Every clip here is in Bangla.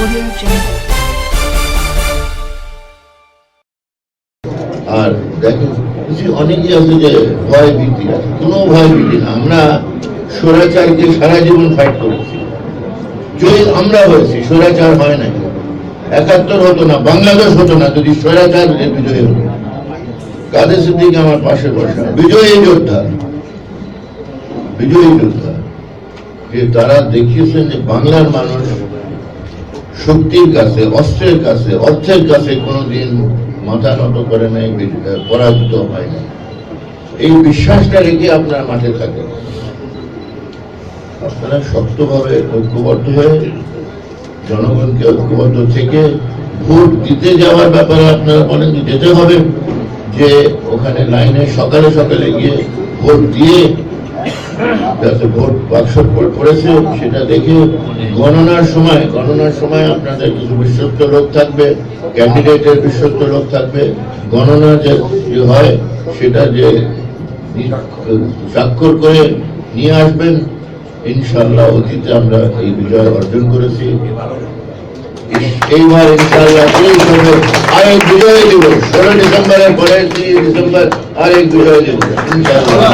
আর দেখেন কিছু অনেকেই আছে যে ভয় ভীতি আছে। কোনো ভয় ভীতি না, আমরা স্বৈরাচারকে সারা জীবন ফাইট করেছি। আমরা হয়েছি, স্বৈরাচার হয় একাত্তর হতো না, বাংলাদেশ হতো না যদি বিজয়ী হতো। কাদের আমার পাশে বসা? বিজয়ী যোদ্ধা। বিজয়ী যোদ্ধা। যে তারা দেখিয়েছেন যে বাংলার মানুষ শক্তির কাছে, অস্ত্রের কাছে, অর্থের কাছে কোনোদিন মাথা নত করে নাই, পরাজিত হয় না এই বিশ্বাসটা রেখে আপনারা মাঠে থাকেন। আপনারা শক্তভাবে ঐক্যবদ্ধ হয়ে জনগণকে ঐক্যবদ্ধ থেকে ভোট দিতে যাওয়ার ব্যাপারে আপনারা বলেন যেতে হবে, যে ওখানে লাইনে সকালে সকালে গিয়ে ভোট দিয়ে যাতে ভোট বাক্স পড়ে- পড়েছে, সেটা দেখে গণনার সময় গণনার সময় আপনাদের কিছু বিশ্বস্ত লোক থাকবে, ক্যান্ডিডেটের বিশ্বস্ত লোক থাকবে। গণনা যে হয়, সেটা যে স্বাক্ষর করে নিয়ে আসবেন ইনশাল্লাহ অতীতে আমরা এই বিজয় অর্জন করেছি। এইবার ইনশাল্লাহ আরেক বিজয় দিবস ষোলো ডিসেম্বরের পরে তিরিশ ডিসেম্বর আরেক বিজয় দিবস ইনশাল্লাহ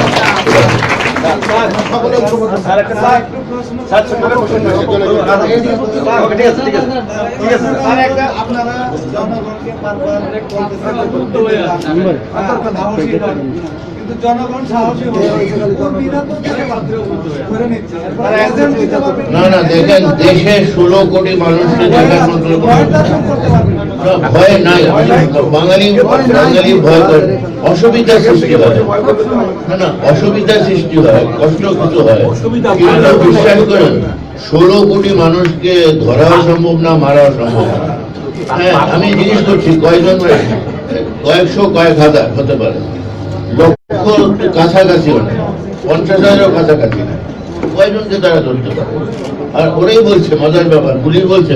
কিন্তু জনগণ সাহসী হয়ে না না দেখেন দেশে ষোলো কোটি মানুষকে দেখার মতো ভয় নাই। বাঙালি বাঙালি ভয় করে। অসুবিধা সৃষ্টি হয়। না না অসুবিধা সৃষ্টি হয় কষ্ট কিছু হয়। কিন্তু বিশ্বাস করেন ষোলো কোটি মানুষকে ধরাও সম্ভব না মারাও সম্ভব না। হ্যাঁ আমি জিজ্ঞেস করছি কয়জন কয়েকশো কয়েক হাজার হতে পারে। লক্ষ কাছাকাছি অনেক পঞ্চাশ হাজারও কাছাকাছি। না কয়জনকে তারা ধরতে পারে? আর ওরাই বলছে মজার ব্যাপার। পুলিশ বলছে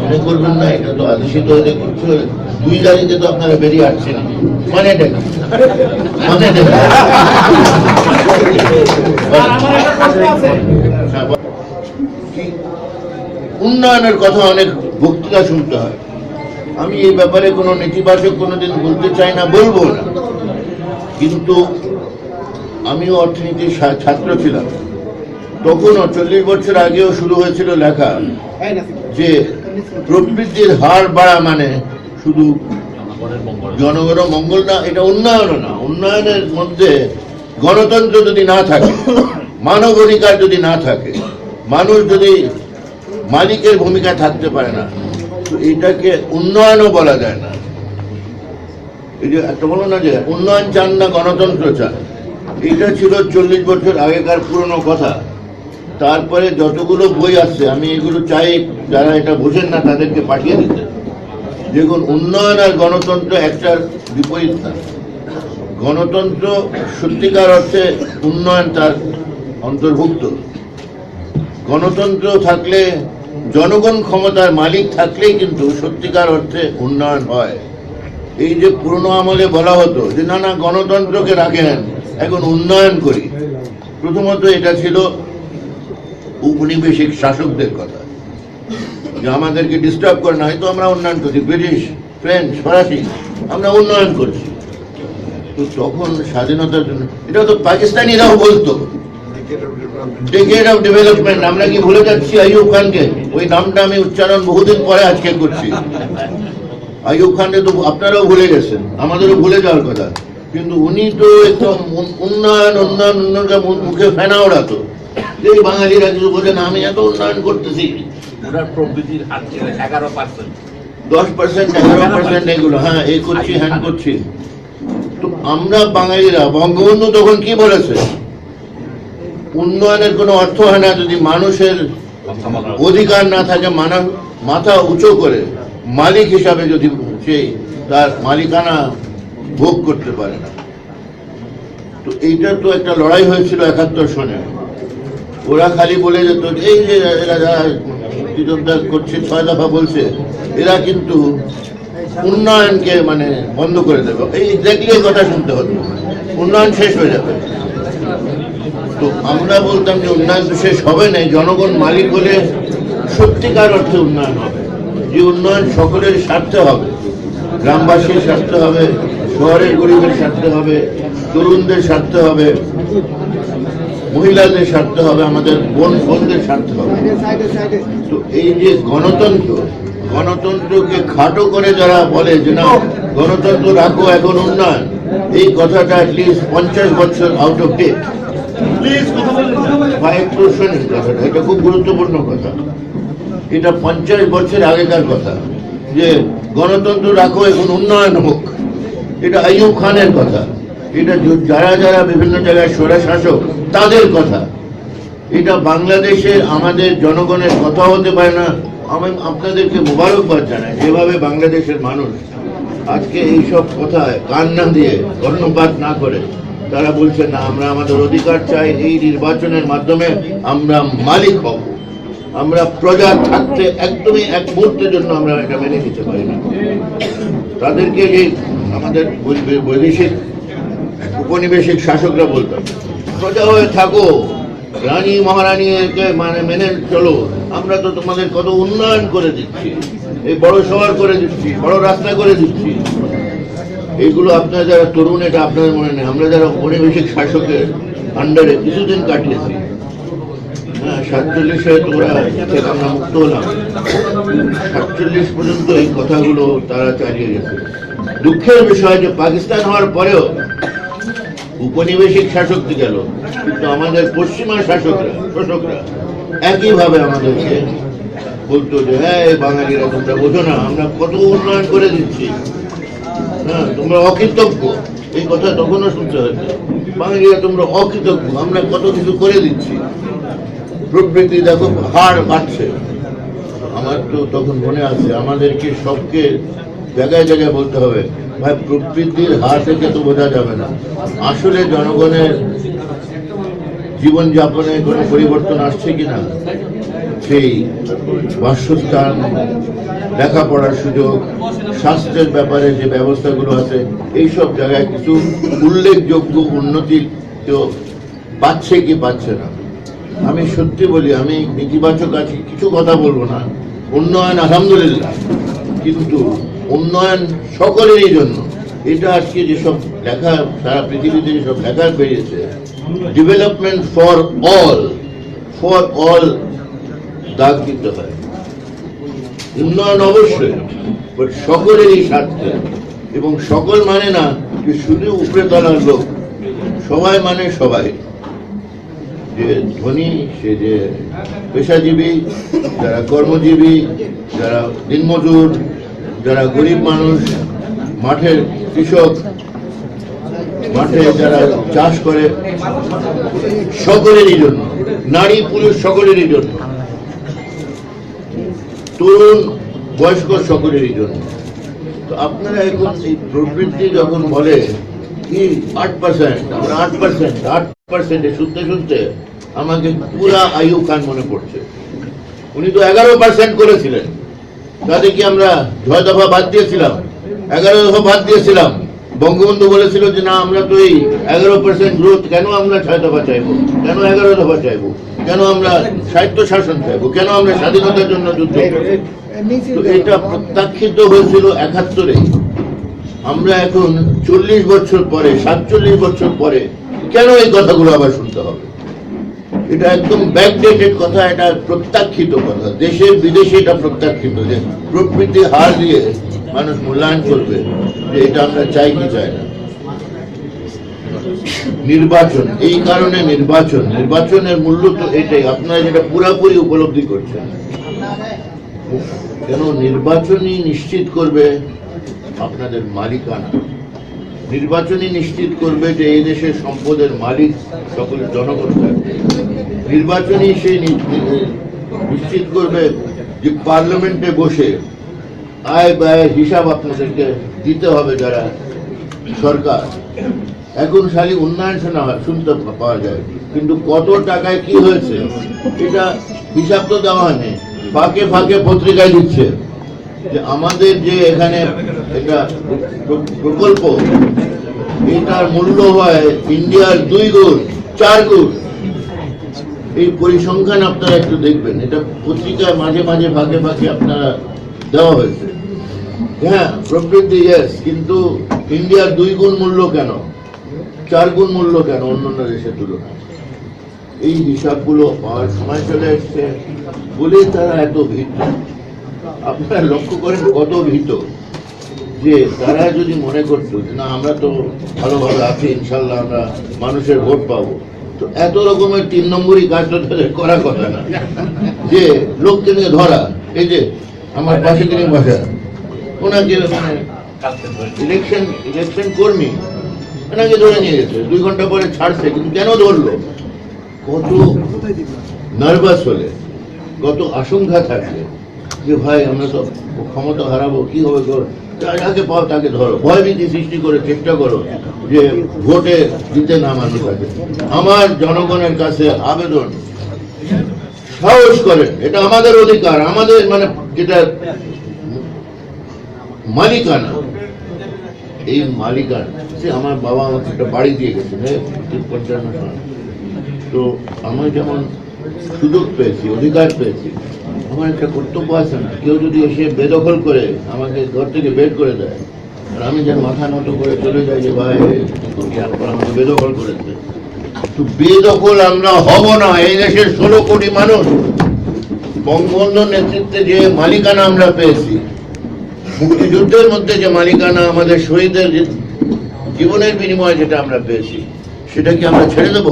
মনে করবেন না এটা তো আদেশিত হতে করছে দুই গাড়িতে তো আপনারা বেরিয়ে আসছেন। মানে দেখুন মানে হ্যাঁ। কি? উন্নয়নের কথা অনেক বক্তৃতা শুনতে হয়। আমি এই ব্যাপারে কোনো নেতিবাচক কোনোদিন বলতে চাই না বলব না। কিন্তু আমিও অর্থনীতির ছাত্র ছিলাম। তখনও চল্লিশ বছর আগেও শুরু হয়েছিল লেখা যে প্রবৃদ্ধির হার বাড়া মানে শুধু জনগণ মঙ্গল না, এটা উন্নয়ন না। উন্নয়নের মধ্যে গণতন্ত্র যদি না থাকে, মানব অধিকার যদি না থাকে, মানুষ যদি মালিকের ভূমিকা থাকতে পারে না, তো এটাকে উন্নয়নও বলা যায় না। এই যে একটা বলো না যে, উন্নয়ন চান না গণতন্ত্র চান। এটা ছিল চল্লিশ বছর আগেকার পুরনো কথা। তারপরে যতগুলো বই আসছে, আমি এগুলো চাই যারা এটা বোঝেন না, তাদেরকে পাঠিয়ে দিতে। দেখুন, উন্নয়ন আর গণতন্ত্র একটার বিপরীত না। গণতন্ত্র সত্যিকার অর্থে উন্নয়ন তার অন্তর্ভুক্ত। গণতন্ত্র থাকলে, জনগণ ক্ষমতার মালিক থাকলেই কিন্তু সত্যিকার অর্থে উন্নয়ন হয়। এই যে পুরনো আমলে বলা হতো যে, না না, গণতন্ত্রকে রাখেন, এখন উন্নয়ন করি। প্রথমত এটা ছিল উপনিবেশিক শাসকদের কথা। যে আমাদেরকে ডিস্টার্ব করে না, হয়তো আমরা উন্নয়ন করছি, ব্রিটিশ, ফ্রেঞ্চ, ফরাসি, আমরা উন্নয়ন করছি। তো তখন স্বাধীনতার জন্য, এটা তো পাকিস্তানিরাও বলতো। আমরা কি ভুলে যাচ্ছি আইয়ুব খানকে? ওই নামটা আমি উচ্চারণ বহুদিন পরে আজকে করছি। আইয়ুব খানকে তো আপনারাও ভুলে গেছেন, আমাদেরও ভুলে যাওয়ার কথা। কিন্তু উনি তো একদম উন- উন্নয়ন উন্নয়ন, উন্নয়নকে মুখে ফেনা ওড়াতো। যে বাঙালিরা কিছু বোঝে না আমি এত উন্নয়ন করতেছি। ওনার প্রবৃদ্ধির হার ছিল এগারো পার্সেন্ট দশ পার্সেন্ট এগারো পার্সেন্ট এগুলো হ্যাঁ এই করছি হ্যান করছি। তো আমরা বাঙালিরা বঙ্গবন্ধু তখন কি বলেছে? উন্নয়নের কোনো অর্থ হয় না যদি মানুষের অধিকার না থাকে মানা মাথা উঁচু করে মালিক হিসাবে যদি সে তার মালিকানা ভোগ করতে পারে না। তো এইটার তো একটা লড়াই হয়েছিল একাত্তর সনে। ওরা খালি বলে যেত এই যে এরা যারা বিরোধিতা করছে, ছয় দফা বলছে, এরা কিন্তু উন্নয়নকে মানে বন্ধ করে দেবে। এই এক্স্যাক্টলি এই কথা শুনতে হতো উন্নয়ন শেষ হয়ে যাবে। তো আমরা বলতাম যে উন্নয়ন তো শেষ হবে না জনগণ মালিক হলে সত্যিকার অর্থে উন্নয়ন হবে। যে উন্নয়ন সকলের স্বার্থে হবে, গ্রামবাসীর স্বার্থে হবে, শহরের গরিবের স্বার্থে হবে, তরুণদের স্বার্থে হবে মহিলাদের স্বার্থে হবে, আমাদের বোন বোনদের স্বার্থে হবে। তো এই যে গণতন্ত্র, গণতন্ত্রকে খাটো করে যারা বলে যে না, গণতন্ত্র রাখো, এখন উন্নয়ন, এই কথাটা অ্যাটলিস্ট পঞ্চাশ বছর আউট অফ ডেট বা একটু কথাটা, এটা খুব গুরুত্বপূর্ণ কথা। এটা পঞ্চাশ বছর আগেকার কথা, যে গণতন্ত্র রাখো, এখন উন্নয়ন হোক। এটা আইয়ুব খানের কথা। এটা যারা যারা বিভিন্ন জায়গায় স্বরা শাসক তাদের কথা। এটা বাংলাদেশে আমাদের জনগণের কথা হতে পারে না। আমি আপনাদেরকে মোবারকবাদ জানাই, যেভাবে বাংলাদেশের মানুষ আজকে এইসব কথায় কান না দিয়ে কর্ণপাত না করে, তারা বলছে, না, আমরা আমাদের অধিকার চাই, এই নির্বাচনের মাধ্যমে আমরা মালিক হব। আমরা প্রজা থাকতে একদমই এক মুহূর্তের জন্য আমরা এটা মেনে নিতে পারি না। তাদেরকে যে আমাদের বৈদেশিক, উপনিবেশিক শাসকরা বলতাম প্রজা হয়ে থাকো। রানী মহারানীকে মানে মেনে চলো। আমরা তো তোমাদের কত উন্নয়ন করে দিচ্ছি। এই বড় শহর করে দিচ্ছি, বড় রাস্তা করে দিচ্ছি। এইগুলো আপনারা যারা তরুণ, এটা আপনাদের মনে নেই। আমরা যারা উপনিবেশিক শাসকের আন্ডারে কিছুদিন কাটিয়েছি। হ্যাঁ সাতচল্লিশে তোমরা থেকে আমরা মুক্ত হলাম। সাতচল্লিশ পর্যন্ত এই কথাগুলো তারা চালিয়ে গেছে। দুঃখের বিষয় যে পাকিস্তান হওয়ার পরেও উপনিবেশিক শাসক গেল, কিন্তু আমাদের পশ্চিমা শাসকরা শাসকরা একইভাবে আমাদেরকে বলতো যে হ্যাঁ বাঙালিরা তোমরা বোঝো না, আমরা কত উন্নয়ন করে দিচ্ছি। হ্যাঁ তোমরা অকৃতজ্ঞ। এই কথা তখনও শুনতে হয়েছে। বাঙালিরা তোমরা অকৃতজ্ঞ, আমরা কত কিছু করে দিচ্ছি। প্রবৃত্তি দেখো, হার বাড়ছে। আমার তো তখন মনে আছে, আমাদেরকে সবকে জায়গায় জায়গায় বলতে হবে। ভাই, প্রবৃত্তির হার থেকে তো বোঝা যাবে না। আসলে জনগণের জীবনযাপনে কোনো পরিবর্তন আসছে কিনা, সেই বাসস্থান, লেখাপড়ার সুযোগ, স্বাস্থ্যের ব্যাপারে যে ব্যবস্থাগুলো আছে, এইসব জায়গায় কিছু উল্লেখযোগ্য উন্নতি তো পাচ্ছে কি পাচ্ছে না। আমি সত্যি বলি, আমি নেতিবাচক আছি কিছু কথা বলব না। উন্নয়ন আলহামদুলিল্লাহ। কিন্তু উন্নয়ন সকলেরই জন্য। এটা আজকে যেসব লেখা, সারা পৃথিবীতে যেসব লেখা বেরিয়েছে development for all for all দাগ দিতে হয়। উন্নয়ন অবশ্যই সকলেরই স্বার্থে। এবং সকল মানে না যে শুধু উপরে তলার লোক, সবাই মানে সবাই। যে ধনী, সে যে পেশাজীবী, যারা কর্মজীবী, যারা দিনমজুর যারা গরিব মানুষ, মাঠের কৃষক, মাঠে যারা চাষ করে, সকলেরই জন্য, নারী, পুরুষ সকলেরই জন্য, তরুণ, বয়স্ক সকলেরই জন্য। তো আপনারা এখন এই প্রবৃত্তি যখন বলে কি আট পার্সেন্ট আমরা আট পার্সেন্ট আট পার্সেন্টে শুনতে শুনতে আমাকে পুরা আয়ু খান মনে পড়ছে। উনি তো এগারো পার্সেন্ট করেছিলেন। তাতে কি আমরা ছয় দফা বাদ দিয়েছিলাম? এগারো দফা বাদ দিয়েছিলাম। বঙ্গবন্ধু বলেছিল যে, না, আমরা তো এই এগারো পার্সেন্ট গ্রোথ কেন আমরা ছয় দফা চাইব? কেন এগারো দফা চাইব? কেন আমরা সাহিত্য শাসন চাইব? কেন আমরা স্বাধীনতার জন্য যুদ্ধ তো এটা প্রত্যাখ্যিত হয়েছিল একাত্তরে। আমরা এখন চল্লিশ বছর পরে, সাতচল্লিশ বছর পরে কেন এই কথাগুলো আবার শুনতে হবে? এটা একদম ব্যাকডেটেড কথা, এটা প্রত্যাখ্যিত কথা। দেশের বিদেশে এটা প্রত্যাখ্যিত যে প্রকৃতি হার দিয়ে মানুষ মূল্যায়ন করবে, যে এটা আমরা চাই কি চাই না। নির্বাচন, এই কারণে নির্বাচন। নির্বাচনের মূল্য তো এটাই, আপনারা যেটা পুরাপুরি উপলব্ধি করছেন। কেন নির্বাচনই নিশ্চিত করবে আপনাদের মালিকানা? নির্বাচনই নিশ্চিত করবে যে এই দেশের সম্পদের মালিক সকল জনগণ থাকবে নির্বাচনই সে নিশ্চিত করবে যে পার্লামেন্টে বসে আয় ব্যয়ের হিসাব আপনাদেরকে দিতে হবে যারা সরকার। এখন খালি উন্নয়ন শোনা হয়, শুনতে পাওয়া যায়। কিন্তু কত টাকায় কি হয়েছে, এটা হিসাব তো দেওয়া হয়নি। ফাঁকে ফাঁকে পত্রিকায় দিচ্ছে যে আমাদের যে এখানে একটা প্রকল্প, এটার মূল্য হয় ইন্ডিয়ার দুই গুণ, চার গুণ। এই পরিসংখ্যান আপনারা একটু দেখবেন। এটা পত্রিকায় মাঝে মাঝে ভাগে ভাগে আপনারা দেওয়া হয়েছে। হ্যাঁ প্রবৃদ্ধি ইয়েস কিন্তু ইন্ডিয়ার দুই গুণ মূল্য কেন? চার গুণ মূল্য কেন অন্যান্য দেশের তুলনায়? এই হিসাবগুলো পাওয়ার সময় চলে এসছে। বলেই তারা এত ভীত আপনারা লক্ষ্য করেন কত ভীত, যে তারা যদি মনে করতো যে না, আমরা তো ভালোভাবে আছি, ইনশাল্লাহ আমরা মানুষের ভোট পাবো। তো এত রকমের তিন নম্বরই কাজ তো তাদের করার কথা না। যে লোককে নিয়ে ধরা, এই যে আমার পাশে তিনি বসা ওনাকে মানে ইলেকশন ইলেকশন কর্মী ওনাকে ধরে নিয়ে গেছে। দুই ঘণ্টা পরে ছাড়ছে, কিন্তু কেন ধরলো? কত নার্ভাস হলে, কত আশঙ্কা থাকলে যে ভাই, আমরা তো ক্ষমতা হারাবো, কি হবে যাকে পাও তাকে ধরো। ভয়ভীতি সৃষ্টি করে চেষ্টা করো যে ভোটে দিতে না মানুষ থাকে। আমার জনগণের কাছে আবেদন, সাহস করেন। এটা আমাদের অধিকার, আমাদের মানে যেটা মালিকানা। এই মালিকানা, সে আমার বাবা আমাকে একটা বাড়ি দিয়ে গেছে পঞ্চান্ন সাল তো আমি যেমন সুযোগ পেয়েছি, অধিকার পেয়েছি আমার একটা কর্তব্য আছে না। কেউ যদি এসে বেদখল করে আমাকে ঘর থেকে বের করে দেয়, আর আমি যেন মাথা নত করে চলে যাই যে, ভাই আমাকে বেদখল করেছে। তো বেদখল আমরা হব না। এই দেশের ষোলো কোটি মানুষ, বঙ্গবন্ধুর নেতৃত্বে যে মালিকানা আমরা পেয়েছি, মুক্তিযুদ্ধের মধ্যে যে মালিকানা আমাদের শহীদের জীবনের বিনিময়ে যেটা আমরা পেয়েছি সেটা কি আমরা ছেড়ে দেব?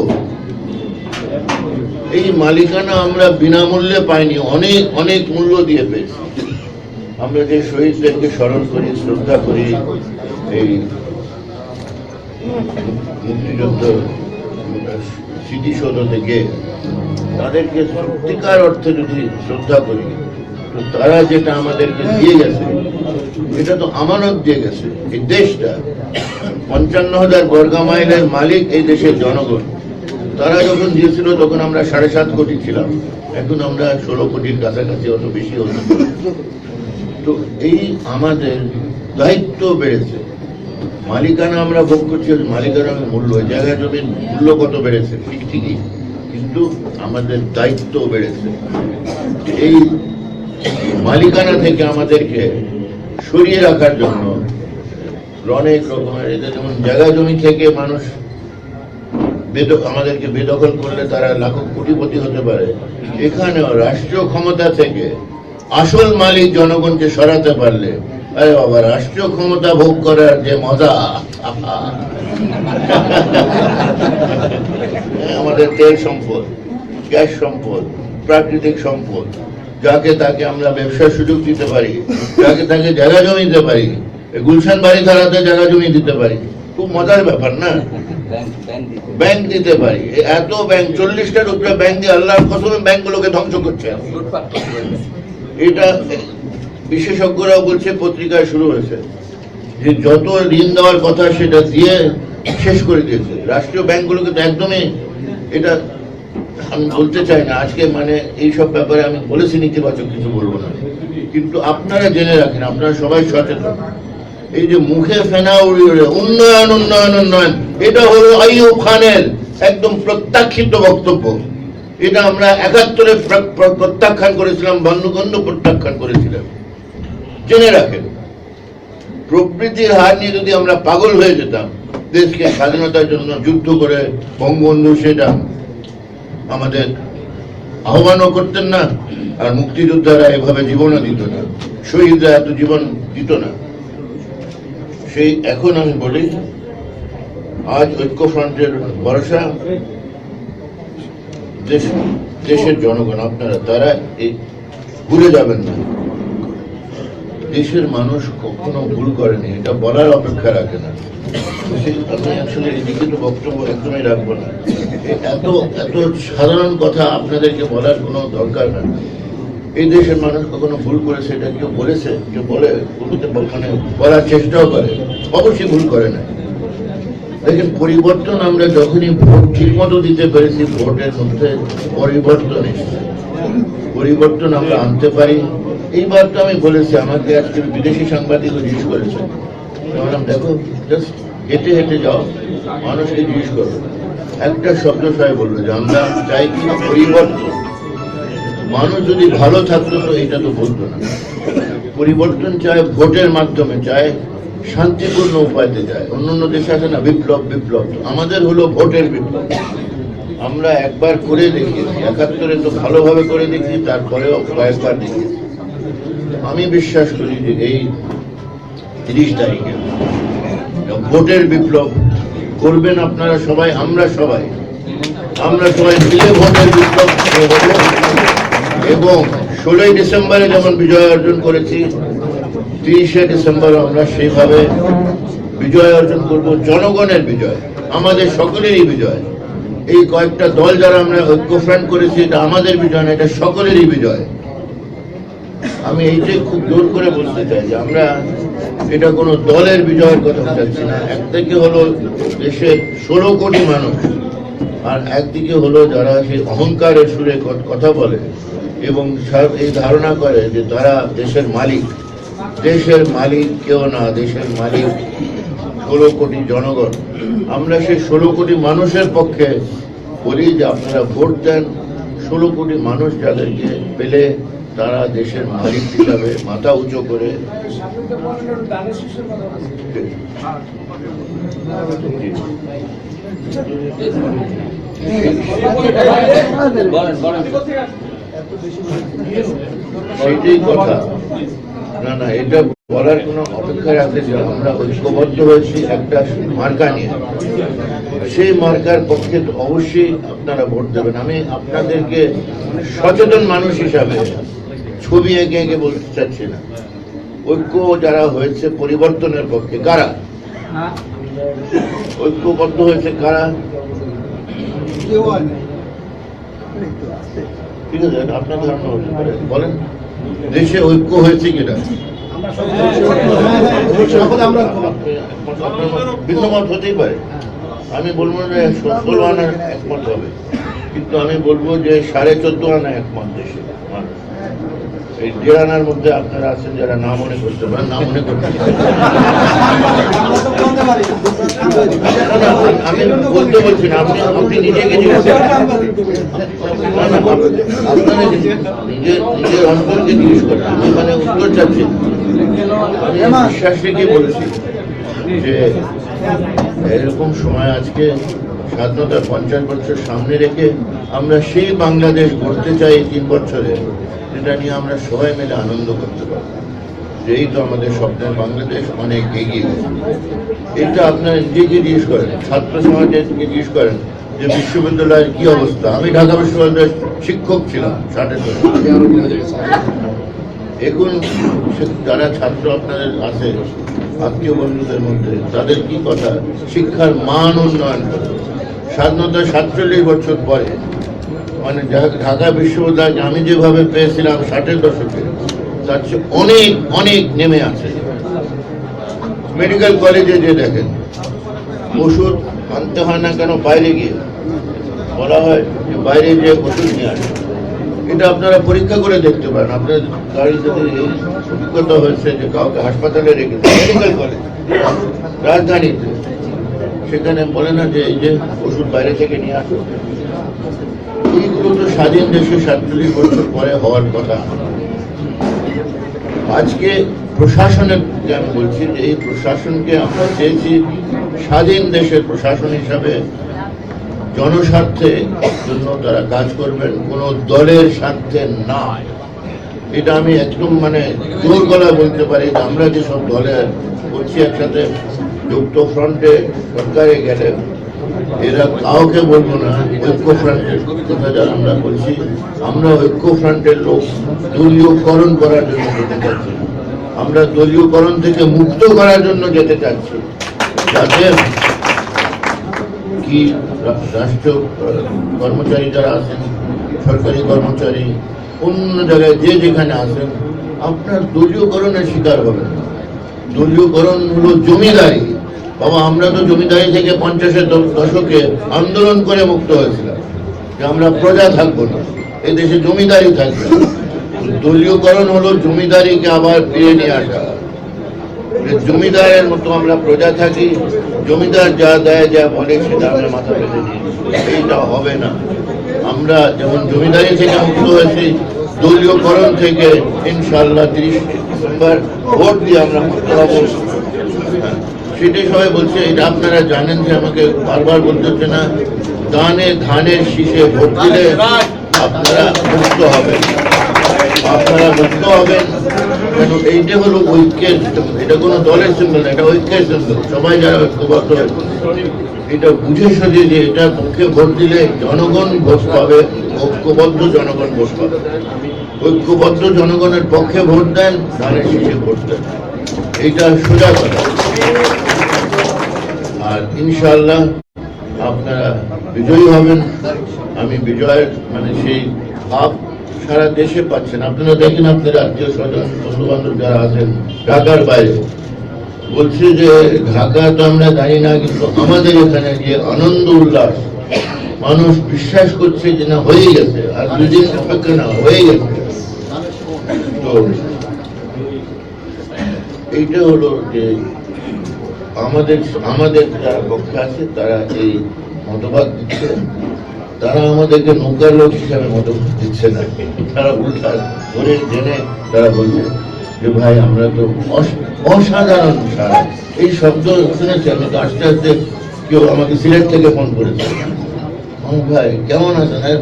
এই মালিকানা আমরা বিনামূল্যে পাইনি, অনেক অনেক মূল্য দিয়ে পেয়েছি। আমরা যে শহীদদেরকে স্মরণ করি, শ্রদ্ধা করি, এই মুক্তিযুদ্ধ স্মৃতিসৌধ থেকে তাদেরকে সত্যিকার অর্থে যদি শ্রদ্ধা করি, তো তারা যেটা আমাদেরকে দিয়ে গেছে, এটা তো আমানত দিয়ে গেছে। এই দেশটা পঞ্চান্ন হাজার বর্গা মাইলের মালিক এই দেশের জনগণ। তারা যখন দিয়েছিল, তখন আমরা সাড়ে সাত কোটি ছিলাম। এখন আমরা ষোলো কোটির কাছাকাছি, অত বেশি হতো তো এই আমাদের দায়িত্ব বেড়েছে। মালিকানা আমরা ভোগ করছি মালিকানার মূল্য জায়গা জমির মূল্য কত বেড়েছে, ঠিক ঠিকই, কিন্তু আমাদের দায়িত্ব বেড়েছে। এই মালিকানা থেকে আমাদেরকে সরিয়ে রাখার জন্য অনেক রকমের যেমন জায়গা জমি থেকে মানুষ আমাদেরকে বেদখল করলে তারা লাখো কোটিপতি হতে পারে। এখানেও রাষ্ট্রীয় ক্ষমতা থেকে আসল মালিক জনগণকে সরাতে পারলে, আরে বাবা, রাষ্ট্রীয় ক্ষমতা ভোগ করার যে মজা, আমাদের তেল সম্পদ, গ্যাস সম্পদ, প্রাকৃতিক সম্পদ, যাকে তাকে আমরা ব্যবসার সুযোগ দিতে পারি, যাকে তাকে জায়গা জমি দিতে পারি, গুলশান বাড়ি ধারাতে জায়গা জমি দিতে পারি, খুব মজার ব্যাপার না? ব্যাংক দিতে পারি। এত ব্যাংক চল্লিশটার উপরে ব্যাংক দিয়ে আল্লাহর কসমে ব্যাংকগুলোকে ধ্বংস করছে। এটা বিশেষজ্ঞরাও বলছে পত্রিকায় শুরু হয়েছে। যে যত ঋণ দেওয়ার কথা সেটা দিয়ে শেষ করে দিয়েছে। রাষ্ট্রীয় ব্যাংকগুলোকে তো একদমই এটা আমি বলতে চাই না। আজকে মানে এইসব ব্যাপারে আমি বলেছি নেতিবাচক কিছু বলব না। কিন্তু আপনারা জেনে রাখেন আপনারা সবাই সচেতন। এই যে মুখে ফেনা উড়ি উড়ে উন্নয়ন উন্নয়ন উন্নয়ন। এটা হলো আইয়ুব খানের একদম প্রত্যাখ্যিত বক্তব্য। এটা আমরা একাত্তরে প্র- প্র- প্রত্যাখ্যান করেছিলাম বন্ধুগন্ধ প্রত্যাখ্যান করেছিলাম। জেনে রাখেন প্রবৃত্তির হার নিয়ে যদি আমরা পাগল হয়ে যেতাম, দেশকে স্বাধীনতার জন্য যুদ্ধ করে বঙ্গবন্ধু সেটা আমাদের আহ্বানও করতেন না, আর মুক্তিযোদ্ধারা এভাবে জীবনও দিত না। শহীদরা এত জীবন দিত না। সেই এখন আমি বলি আজ ঐক্যফ্রন্টের ভরসা দেশ, দেশের জনগণ, আপনারা, তারা এই ভুলে যাবেন না। দেশের মানুষ কখনো ভুল করেনি, এটা বলার অপেক্ষা রাখে না। একদমই রাখব না। এত এত সাধারণ কথা আপনাদেরকে বলার কোনো দরকার এই দেশের মানুষ কখনো ভুল করেছে, এটা কেউ বলেছে? বলে মানে বলার চেষ্টাও করে। অবশ্যই ভুল করে না। দেখেন পরিবর্তন আমরা যখনই ভোট ঠিক মতো দিতে পেরেছি, ভোটের মধ্যে পরিবর্তন পরিবর্তন আমরা আনতে পারি। এইবার তো আমি বলেছি, আমাকে আজকে বিদেশি সাংবাদিকও জিজ্ঞেস করেছে। বললাম দেখো জাস্ট হেঁটে হেঁটে যাও, মানুষকে জিজ্ঞেস করো। একটা শব্দ সবাই বলল যে, আমরা চাই কি পরিবর্তন? মানুষ যদি ভালো থাকতো তো এটা তো বলতো না। পরিবর্তন চায় ভোটের মাধ্যমে, চায় শান্তিপূর্ণ উপায়তে অন্য অন্য দেশে আছে না, বিপ্লব বিপ্লব। আমাদের হলো ভোটের বিপ্লব। আমরা একবার করে দেখিয়েছি একাত্তরে তো ভালোভাবে করে দেখি, তারপরেও কয়েকবার দেখিয়েছি আমি বিশ্বাস করি যে এই তিরিশ তারিখে ভোটের বিপ্লব করবেন আপনারা সবাই, আমরা সবাই। আমরা সবাই মিলে ভোটের বিপ্লব এবং ষোলোই ডিসেম্বরে যেমন বিজয় অর্জন করেছি তিরিশে ডিসেম্বর আমরা সেইভাবে বিজয় অর্জন করব, জনগণের বিজয়, আমাদের সকলেরই বিজয়। এই কয়েকটা দল যারা আমরা ঐক্যফ্রন্ট করেছি, এটা আমাদের বিজয় না, এটা সকলেরই বিজয়। আমি এইটাই খুব জোর করে বলতে চাই যে আমরা এটা কোনো দলের বিজয়ের কথা চাচ্ছি না। একদিকে হলো দেশের ষোলো কোটি মানুষ, আর একদিকে হলো যারা সেই অহংকারের সুরে কথা বলে এবং এই ধারণা করে যে তারা দেশের মালিক। দেশের মালিক কেউ না দেশের মালিক ষোলো কোটি জনগণ। আমরা সেই ষোলো কোটি মানুষের পক্ষে বলি যে আপনারা ভোট দেন। ষোলো কোটি মানুষ যাদেরকে পেলে তারা দেশের মালিক হিসাবে মাথা উঁচু করে। সেইটাই কথা। না না এটা বলার কোনো অপেক্ষা রাখতে যে আমরা ঐক্যবদ্ধ হয়েছি একটা মার্কা নিয়ে। সেই মার্কার পক্ষে অবশ্যই আপনারা ভোট দেবেন। আমি আপনাদেরকে সচেতন মানুষ হিসাবে ছবি এঁকে এঁকে বলতে চাচ্ছি না। ঐক্য যারা হয়েছে পরিবর্তনের পক্ষে কারা? ঐক্যবদ্ধ হয়েছে কারা। ঠিক আছে আপনার ধারণা হতে পারে বলেন। দেশে ঐক্য হয়েছে কিনা? বিদ্যমান হতেই পারে। আমি বলব যে ষোলো আনা একমত হবে। কিন্তু আমি বলব যে সাড়ে চোদ্দ আনা একমত দেশে। এই দেড় মধ্যে আপনারা আছেন যারা না মনে করতে পারেন না মনে করতে আমি বলতে বলছি না আপনি আপনি নিজেকে নিজের নিজের অন্তরকে জিজ্ঞেস করেন আমি মানে উত্তর চাচ্ছি। আমি বিশ্বাস রেখে বলছি যে এরকম সময় আজকে স্বাধীনতার পঞ্চাশ বছর সামনে রেখে আমরা সেই বাংলাদেশ গড়তে চাই তিন বছরে। যেটা নিয়ে আমরা সবাই মিলে আনন্দ করতে পারব। যে এই তো আমাদের স্বপ্নের বাংলাদেশ অনেক এগিয়ে গেছে। এটা আপনারা নিজেকে জিজ্ঞেস করেন, ছাত্র সমাজকে জিজ্ঞেস করেন যে বিশ্ববিদ্যালয়ের কি অবস্থা? আমি ঢাকা বিশ্ববিদ্যালয়ের শিক্ষক ছিলাম ষাটের এখন যারা ছাত্র আপনাদের আছে, আত্মীয় বন্ধুদের মধ্যে, তাদের কি কথা? শিক্ষার মান উন্নয়ন করে। স্বাধীনতা সাতচল্লিশ বছর পরে মানে ঢাকা বিশ্ববিদ্যালয়, আমি যেভাবে পেয়েছিলাম ষাটের দশকে, তার চেয়ে অনেক অনেক নেমে আছে মেডিকেল কলেজে যে দেখেন, ওষুধ আনতে হয় না কেন বাইরে গিয়ে? বলা হয় যে বাইরে যে ওষুধ নিয়ে আসে। এটা আপনারা পরীক্ষা করে দেখতে পারেন। আপনার গাড়ি যদি এই অভিজ্ঞতা হয়েছে যে কাউকে হাসপাতালে রেখেছে মেডিকেল কলেজ, রাজধানীতে, সেখানে বলে না যে এই যে ওষুধ বাইরে থেকে নিয়ে আসো। এইগুলো তো স্বাধীন দেশে সাতচল্লিশ বছর পরে হওয়ার কথা। আজকে প্রশাসনের, যে আমি বলছি যে এই প্রশাসনকে আমরা চেয়েছি স্বাধীন দেশের প্রশাসন হিসাবে জনস্বার্থে জন্য তারা কাজ করবেন, কোনো দলের স্বার্থে না এটা আমি একদম মানে জোর গলায় বলতে পারি যে আমরা যেসব দলে করছি একসাথে যুক্ত ফ্রন্টে সরকারে গেলে এরা কাউকে বলব না ঐক্য ফ্রন্টের কথা যারা আমরা বলছি, আমরা ঐক্য ফ্রন্টের লোক, দলীয়করণ করার জন্য যেতে চাচ্ছি আমরা দলীয়করণ থেকে মুক্ত করার জন্য যেতে চাচ্ছি। যাতে কি রাষ্ট্র কর্মচারী যারা আছেন, সরকারি কর্মচারী, অন্য জায়গায় যে যেখানে আছেন, আপনার দলীয়করণের শিকার হবেন দলীয়করণ হলো জমিদারি। বাবা, আমরা তো জমিদারি থেকে পঞ্চাশের দশকে আন্দোলন করে মুক্ত হয়েছিলাম যে আমরা প্রজা থাকব না, এই দেশে জমিদারি থাকবে দলীয়করণ হলো জমিদারিকে আবার ফিরে নিয়ে আসা। জমিদারের মতো আমরা প্রজা থাকি, জমিদার যা দেয়, যা বলে, সেটা আমরা মাথা পেতে দিই। এইটা হবে না। আমরা যেমন জমিদারি থেকে মুক্ত হয়েছি, দলীয়করণ থেকে ইনশাল্লাহ তিরিশ ডিসেম্বর ভোট দিয়ে আমরা মুক্ত হব। সেটাই সবাই বলছে এটা আপনারা জানেন যে আমাকে বারবার বলতে হচ্ছে না। দানে ধানের শীষে ভোট দিলে আপনারা মুক্ত হবেন। আপনারা মুক্ত হবেন। কেন? এইটা হলো ঐক্যের এটা কোনো দলের সিম্বল এটা ঐক্যের সিম্বল। সবাই যারা ঐক্যবদ্ধ এটা বুঝে সুঝে যে এটা পক্ষে ভোট দিলে জনগণ ভোট পাবে, ঐক্যবদ্ধ জনগণ ভোট পাবে। ঐক্যবদ্ধ জনগণের পক্ষে ভোট দেন, ধানের শীষে ভোট দেন। এইটা সোজা কথা। আর ইনশাল্লাহ আপনারা বিজয়ী হবেন। আমি বিজয়ের মানে সেই ভাব সারা দেশে পাচ্ছেন। আপনারা দেখেন আপনার আত্মীয় স্বজন বন্ধু বান্ধব যারা আছেন, ঢাকার বাইরে। বলছে যে ঢাকা তো আমরা জানি না, কিন্তু আমাদের এখানে যে আনন্দ উল্লাস, মানুষ বিশ্বাস করছে যে না হয়ে গেছে, আর দুদিন অপেক্ষা না হয়ে গেছে। তো এইটা হলো যে আমাদের আমাদের যারা পক্ষে আছে, তারা এই মতবাদ দিচ্ছে। তারা আমাদেরকে নৌকার লোক হিসাবে মতবাদ দিচ্ছে না। তারা উল্টা ধরে জেনে তারা বলছে যে, ভাই, আমরা তো অস- অসাধারণ সারা। এই শব্দ শুনেছি, আমি তো আস্তে আস্তে কেউ আমাকে সিলেট থেকে ফোন করেছে। ভাই, কেমন আছেন? ভাই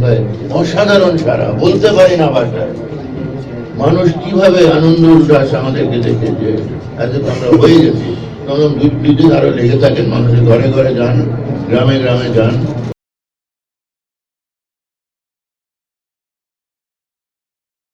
ভাই, অসাধারণ সারা। বলতে পারি না ভাষায়। মানুষ কীভাবে আনন্দ উল্লাস আমাদেরকে দেখে যে এত আমরা হয়ে গেছি। তখন বিদ্যুৎ আরও লেগে থাকেন মানুষের ঘরে ঘরে যান, গ্রামে গ্রামে যান।